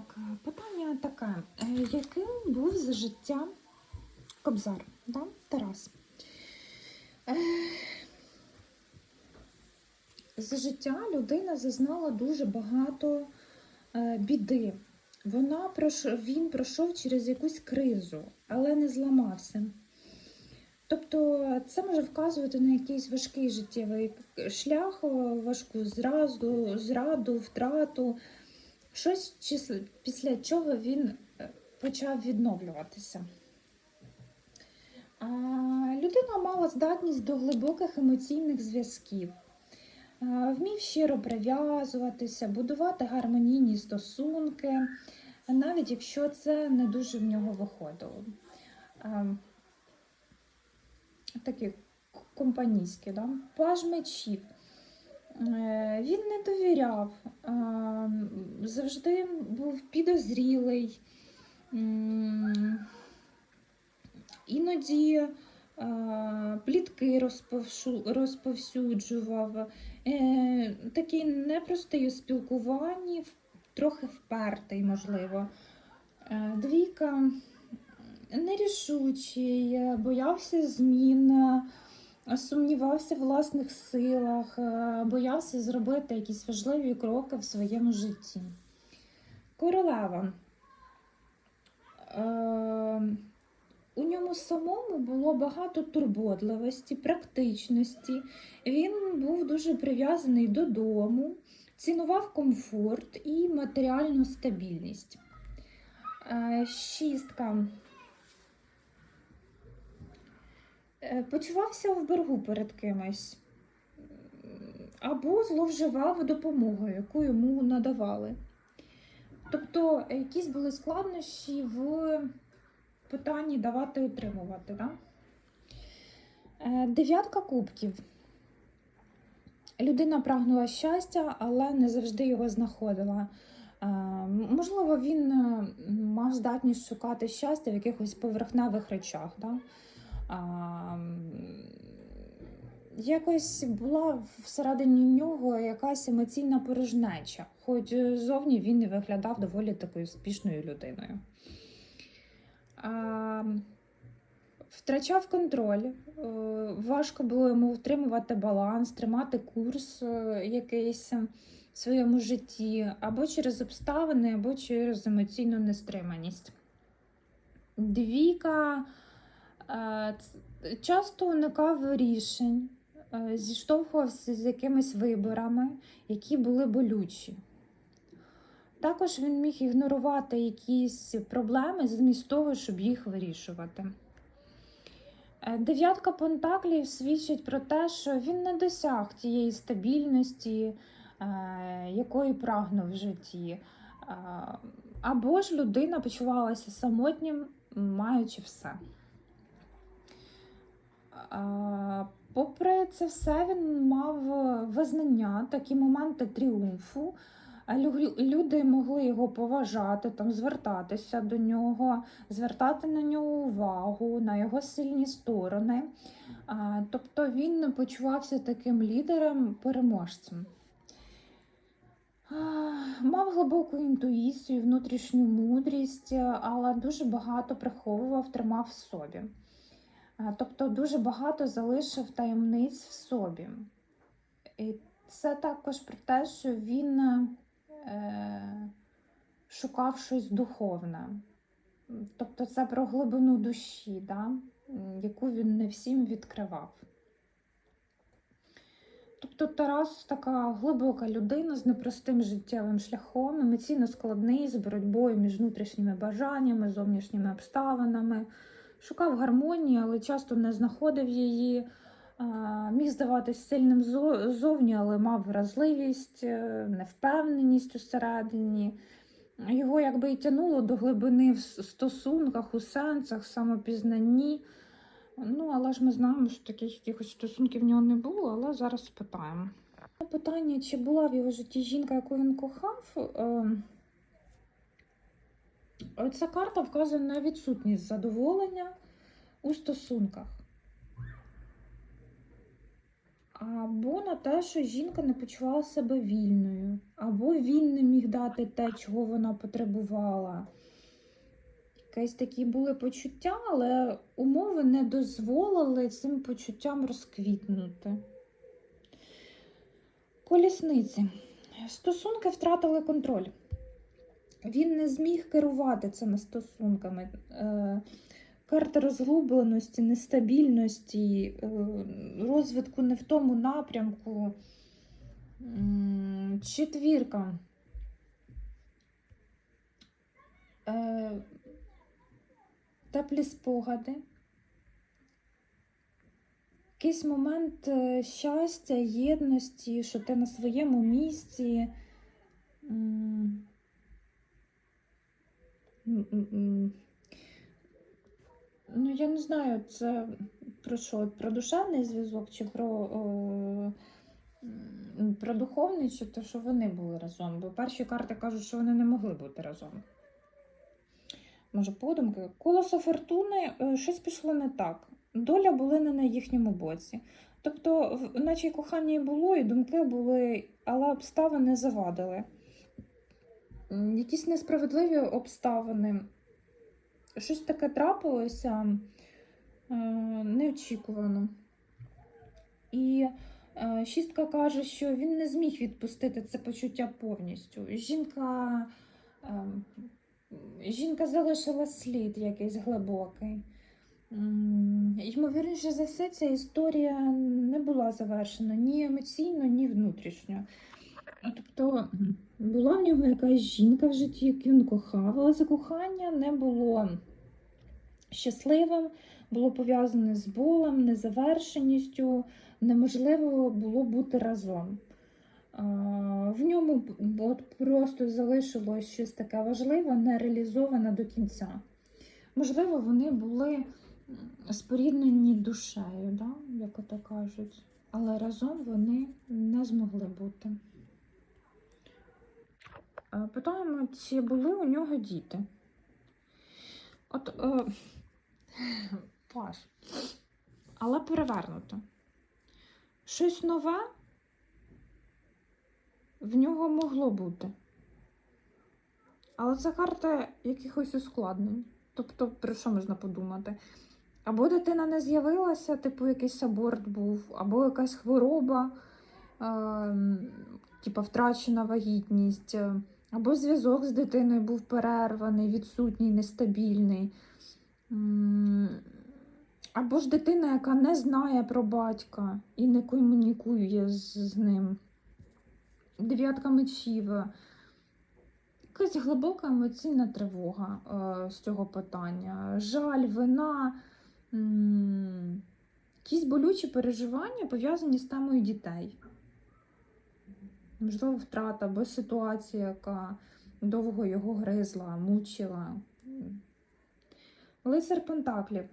Так, е, питання таке. Е, Яким був за життя Кобзар? Да? Тарас? Е, За життя людина зазнала дуже багато біди. Вона пройш- Він пройшов через якусь кризу, але не зламався. Тобто це може вказувати на якийсь важкий життєвий шлях, важку зразу, зраду, втрату, щось після чого він е, почав відновлюватися. Людина мала здатність до глибоких емоційних зв'язків, вмів щиро прив'язуватися, будувати гармонійні стосунки, навіть якщо це не дуже в нього виходило. А, Такі к- компанійські, да? паж мечів. Е, Він не довіряв, завжди був підозрілий. Іноді плітки розповсюджував. Е, Такий непростий у спілкуванні, трохи впертий, можливо. Е, Двійка нерішучий, е, боявся змін, е, сумнівався в власних силах, е, боявся зробити якісь важливі кроки в своєму житті. Королева. Е, У ньому самому було багато турботливості, практичності. Він був дуже прив'язаний додому, цінував комфорт і матеріальну стабільність. Е, Шістка. Почувався в боргу перед кимось. Або зловживав допомогою, яку йому надавали. Тобто е, якісь були складнощі в питанні давати отримувати. Да? Е, Дев'ятка кубків. Людина прагнула щастя, але не завжди його знаходила. Е, Можливо, він е, мав здатність шукати щастя в якихось поверхневих речах. Да? Якось була всередині нього якась емоційна порожнеча, хоч зовні він і виглядав доволі такою успішною людиною. А, Втрачав контроль, е, важко було йому втримувати баланс, тримати курс е, якийсь в своєму житті, або через обставини, або через емоційну нестриманість. Двійка е, часто уникав рішень, зіштовхувався з якимись виборами, які були болючі. Також він міг ігнорувати якісь проблеми замість того, щоб їх вирішувати. Е, Дев'ятка пентаклів свідчить про те, що він не досяг тієї стабільності, е, якої прагнув в житті. Е, Або ж людина почувалася самотнім, маючи все. Попри це все, він мав визнання, такі моменти тріумфу. Люди могли його поважати, там, звертатися до нього, звертати на нього увагу, на його сильні сторони. Тобто він почувався таким лідером, переможцем. Мав глибоку інтуїцію, внутрішню мудрість, але дуже багато приховував, тримав в собі. А, Тобто дуже багато залишив таємниць в собі. І це також про те, що він е, шукав щось духовне. Тобто це про глибину душі, да? яку він не всім відкривав. Тобто Тарас така глибока людина з непростим життєвим шляхом, емоційно складний, з боротьбою між внутрішніми бажаннями, зовнішніми обставинами. Шукав гармонії, але часто не знаходив її. Міг здаватись сильним зо- зовні, але мав вразливість, е, невпевненість усередині. Його якби і тянуло до глибини в стосунках, у сенсах, самопізнанні. Ну, але ж ми знаємо, що таких якихось стосунків в нього не було, але зараз спитаємо. Питання, чи була в його житті жінка, яку він кохав? Е, Ця карта вказує на відсутність задоволення у стосунках. Або на те, що жінка не почувала себе вільною, або він не міг дати те, чого вона потребувала. Якісь такі були почуття, але умови не дозволили цим почуттям розквітнути. Колісниці. Стосунки втратили контроль. Він не зміг керувати цими стосунками. Е, Карта розгубленості, нестабільності, е, розвитку не в тому напрямку. Четвірка. Е, Теплі спогади. Якийсь момент щастя, єдності, що ти на своєму місці. Ну, я не знаю, це про що? Про душевний зв'язок чи про, о, про духовний, чи те, що вони були разом. Бо перші карти кажуть, що вони не могли бути разом. Може, подумки. Колесо фортуни е, щось пішло не так. Доля була не на їхньому боці. Тобто, наче кохання і було, і думки були, але обставини завадили. Якісь несправедливі обставини. Щось таке трапилося е, неочікувано. І е, шістка каже, що він не зміг відпустити це почуття повністю. Жінка, е, жінка залишила слід якийсь глибокий. Ймовірніше за все, ця історія не була завершена ні емоційно, ні внутрішньо. Тобто була в нього якась жінка в житті, яку він кохав, але це кохання не було щасливим, було пов'язане з болем, незавершеністю, неможливо було бути разом. В ньому просто залишилось щось таке важливе, не реалізоване до кінця. Можливо, вони були споріднені душею, да? як ото кажуть, але разом вони не змогли бути. Питаємо, чи були у нього діти? От е, Паш. Але перевернуто. Щось нове в нього могло бути. Але це карта якихось ускладнень. Тобто, про що можна подумати? Або дитина не з'явилася, типу якийсь аборт був, або якась хвороба, е, типу втрачена вагітність, е, або зв'язок з дитиною був перерваний, відсутній, нестабільний. Або ж дитина, яка не знає про батька і не комунікує з, з ним. Дев'ятка мечів. Якась глибока емоційна тривога е, з цього питання. Жаль, вина, якісь болючі переживання пов'язані з темою дітей. Можливо, втрата або ситуація, яка довго його гризла, мучила. Лицар Пентаклів.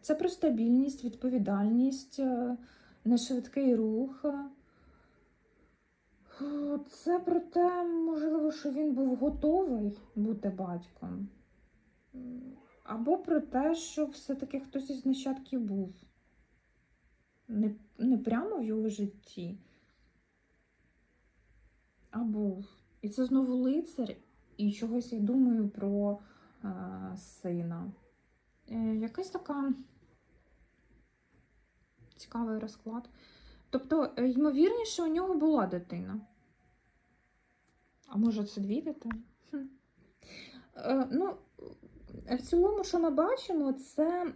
Це про стабільність, відповідальність, е, нешвидкий рух. Е, Це про те, можливо, що він був готовий бути батьком. Або про те, що все-таки хтось із нащадків був. Не, не прямо в його житті, а був. І це знову лицар, і чогось я думаю про е, сина. Е, якась така цікавий розклад. Тобто, е, ймовірніше, у нього була дитина. А може, це дві дитини? Е, ну, е, в цілому, що ми бачимо, це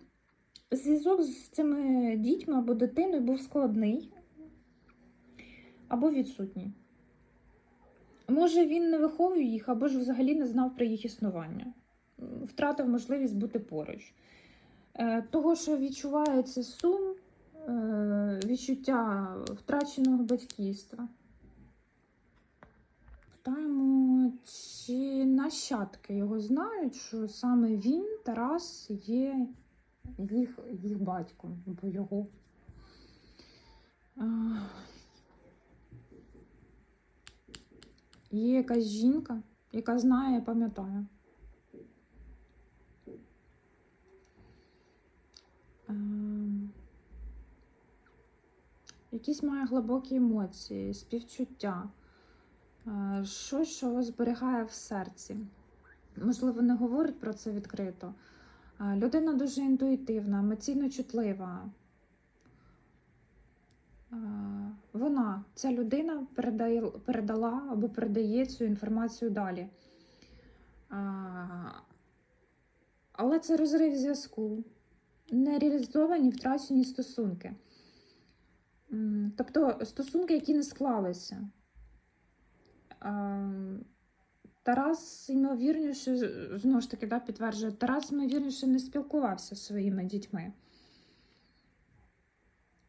зв'язок з цими дітьми або дитиною був складний або відсутній. Може, він не виховує їх, або ж взагалі не знав про їх існування. Втратив можливість бути поруч. Е, Того, що відчувається сум, е, відчуття втраченого батьківства. Питаємо, чи нащадки його знають, що саме він, Тарас, є їх, їх батьком або його. А, Є якась жінка, яка знає, пам'ятає. Ем, якісь має глибокі емоції, співчуття, е, щось, що зберігає в серці. Можливо, не говорить про це відкрито. Е, Людина дуже інтуїтивна, емоційно чутлива. Е, Вона, ця людина, передає, передала або передає цю інформацію далі. Але це розрив зв'язку, нереалізовані втрачені стосунки. Тобто стосунки, які не склалися. Тарас, ймовірніше, знову ж таки, да, підтверджує, Тарас, ймовірніше, не спілкувався зі своїми дітьми.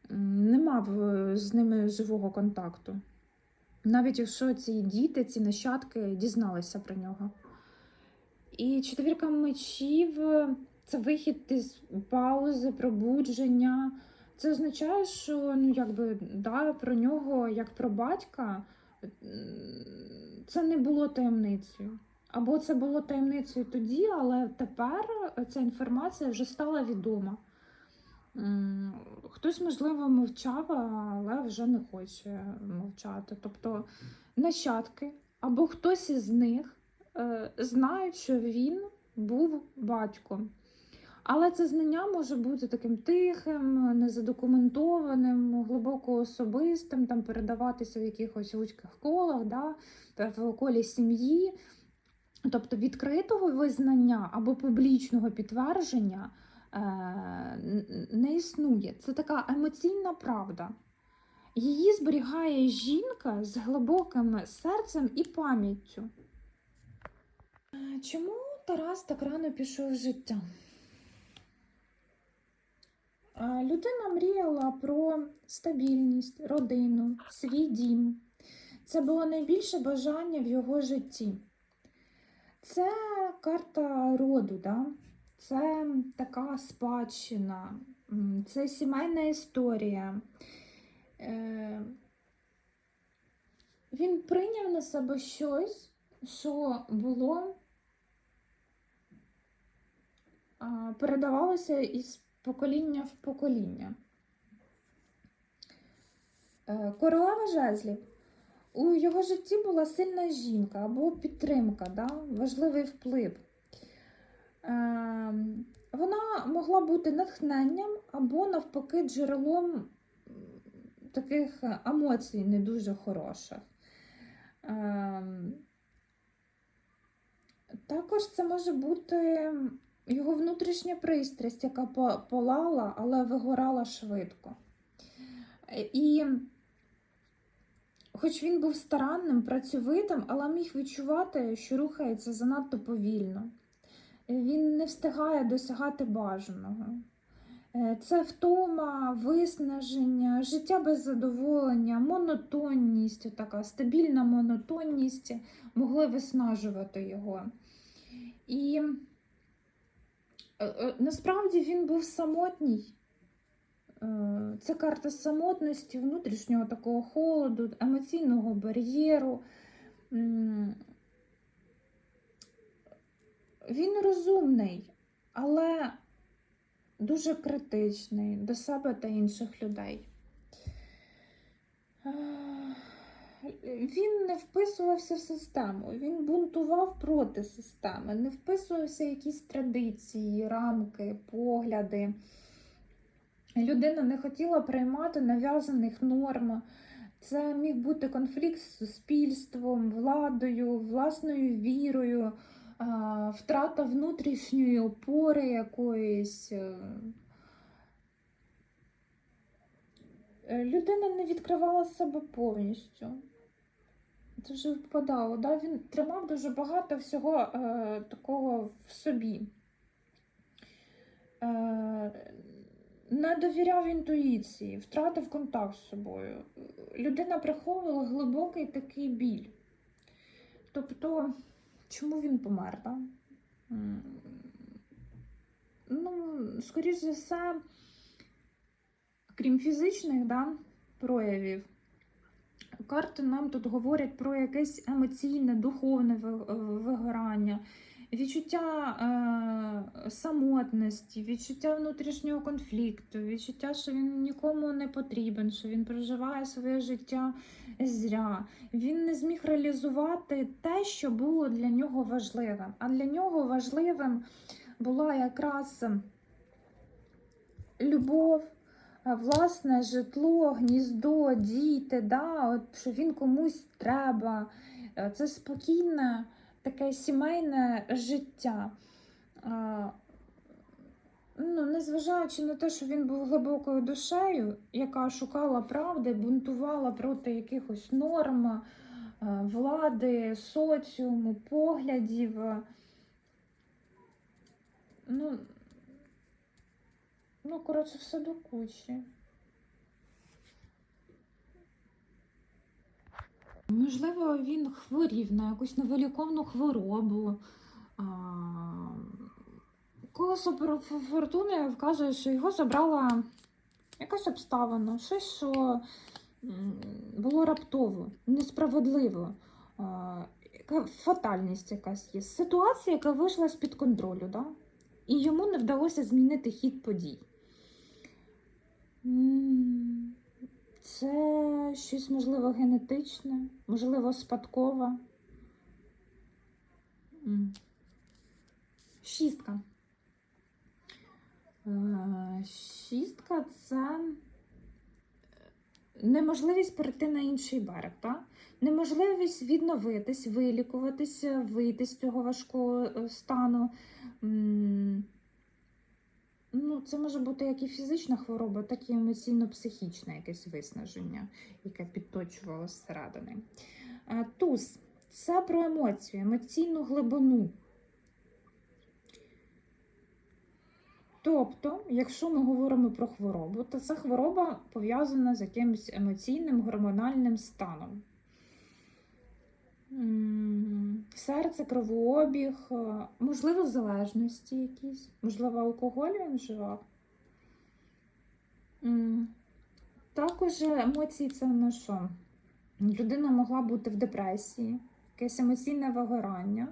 Не мав е, з ними живого контакту. Навіть якщо ці діти, ці нащадки дізналися про нього. І четвірка мечів це вихід із паузи, пробудження. Це означає, що ну, якби, да, про нього, як про батька, це не було таємницею. Або це було таємницею тоді, але тепер ця інформація вже стала відома. Хтось, можливо, мовчав, але вже не хоче мовчати. Тобто нащадки або хтось із них е, знають, що він був батьком. Але це знання може бути таким тихим, незадокументованим, глибоко особистим, там передаватися в якихось вузьких колах, да, в колі сім'ї. Тобто відкритого визнання або публічного підтвердження не існує. Це така емоційна правда. Її зберігає жінка з глибоким серцем і пам'яттю. Е, Чому Тарас так рано пішов з життя? Е, Людина мріяла про стабільність, родину, свій дім. Це було найбільше бажання в його житті. Це карта роду, да? Це така спадщина, це сімейна історія. Е, Він прийняв на себе щось, що було, передавалося із покоління в покоління. Е, Королева жезлів. У його житті була сильна жінка або підтримка, да? важливий вплив. Е, Вона могла бути натхненням або, навпаки, джерелом таких емоцій не дуже хороших. Е, Також це може бути його внутрішня пристрасть, яка по- палала, але вигорала швидко. Е, І хоч він був старанним, працьовитим, але міг відчувати, що рухається занадто повільно. Він не встигає досягати бажаного. Е, Це втома, виснаження, життя без задоволення, монотонність, така стабільна монотонність могли виснажувати його. І е, е, насправді він був самотній. Це карта самотності, внутрішнього такого холоду, емоційного бар'єру. Він розумний, але дуже критичний до себе та інших людей. Е, Він не вписувався в систему, він бунтував проти системи, не вписувався в якісь традиції, рамки, погляди. Людина не хотіла приймати нав'язаних норм. Це міг бути конфлікт з суспільством, владою, власною вірою, втрата внутрішньої опори якоїсь. е. Е, Людина не відкривала себе повністю. Це вже впадало. Да? Він тримав дуже багато всього е, такого в собі. Е, не довіряв інтуїції, втратив контакт з собою. Людина приховувала глибокий такий біль. Тобто, чому він помер? Да? Ну, скоріш за все, крім фізичних да, проявів, карти нам тут говорять про якесь емоційне, духовне вигорання. Відчуття е, самотності, відчуття внутрішнього конфлікту, відчуття, що він нікому не потрібен, що він проживає своє життя зря. Він не зміг реалізувати те, що було для нього важливим. А для нього важливим була якраз любов, е, власне житло, гніздо, діти, да, от, що він комусь треба. Е, Це спокійне таке сімейне життя. Ну, незважаючи на те, що він був глибокою душею, яка шукала правди, бунтувала проти якихось норм, влади, соціуму, поглядів. Ну, ну коротше, все до кучі. Можливо, він хворів на якусь невиліковну хворобу. Колесо фор- фор- фортуни вказує, що його забрала якась обставина, щось, що було раптово, несправедливо. Яка Фатальність якась є. Ситуація, яка вийшла з-під контролю, да? і йому не вдалося змінити хід подій. Це щось, можливо, генетичне, можливо, спадкове. Шістка. Е, Шістка це неможливість перейти на інший берег, так? неможливість відновитись, вилікуватися, вийти з цього важкого е, стану. Ну, це може бути як і фізична хвороба, так і емоційно-психічне якесь виснаження, яке підточувало зсередини. Е, Туз це про емоцію, емоційну глибину. Тобто, якщо ми говоримо про хворобу, то ця хвороба пов'язана з якимось емоційним гормональним станом. Серце, кровообіг, е, можливо, залежності якісь, можливо, алкоголь він вживав. Також емоції це на що? Людина могла бути в депресії, якесь емоційне вигорання,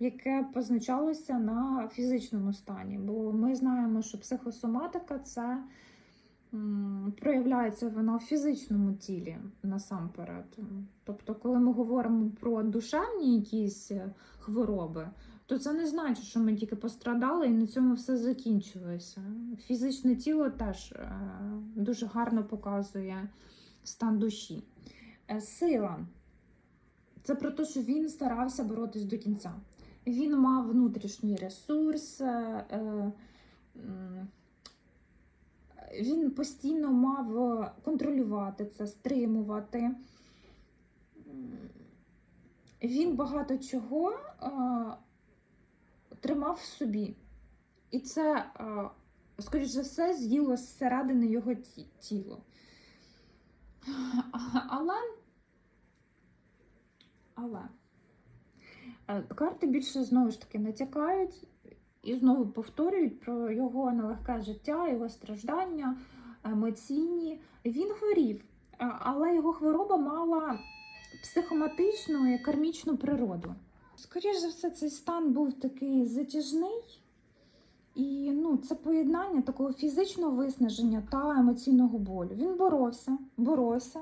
яке позначалося на фізичному стані. Бо ми знаємо, що психосоматика це проявляється вона в фізичному тілі насамперед. Тобто, коли ми говоримо про душевні якісь е, хвороби, то це не значить, що ми тільки пострадали і на цьому все закінчилося. Фізичне тіло теж е, дуже гарно показує стан душі. Е, Сила це про те, що він старався боротись до кінця. Він мав внутрішній ресурс, він постійно мав е, контролювати це, стримувати. Він багато чого е, тримав в собі. І це, е, скоріш за все, з'їло зсередини його ті- тіло. Але, але карти більше знову ж таки натякають і знову повторюють про його нелегке життя, його страждання, емоційні. Він хворів, е, але його хвороба мала психоматичну і кармічну природу. Скоріше за все, цей стан був такий затяжний. І ну, це поєднання такого фізичного виснаження та емоційного болю. Він боровся, боровся,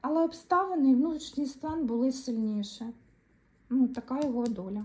але обставини і внутрішній стан були сильніше. Ну, така його доля.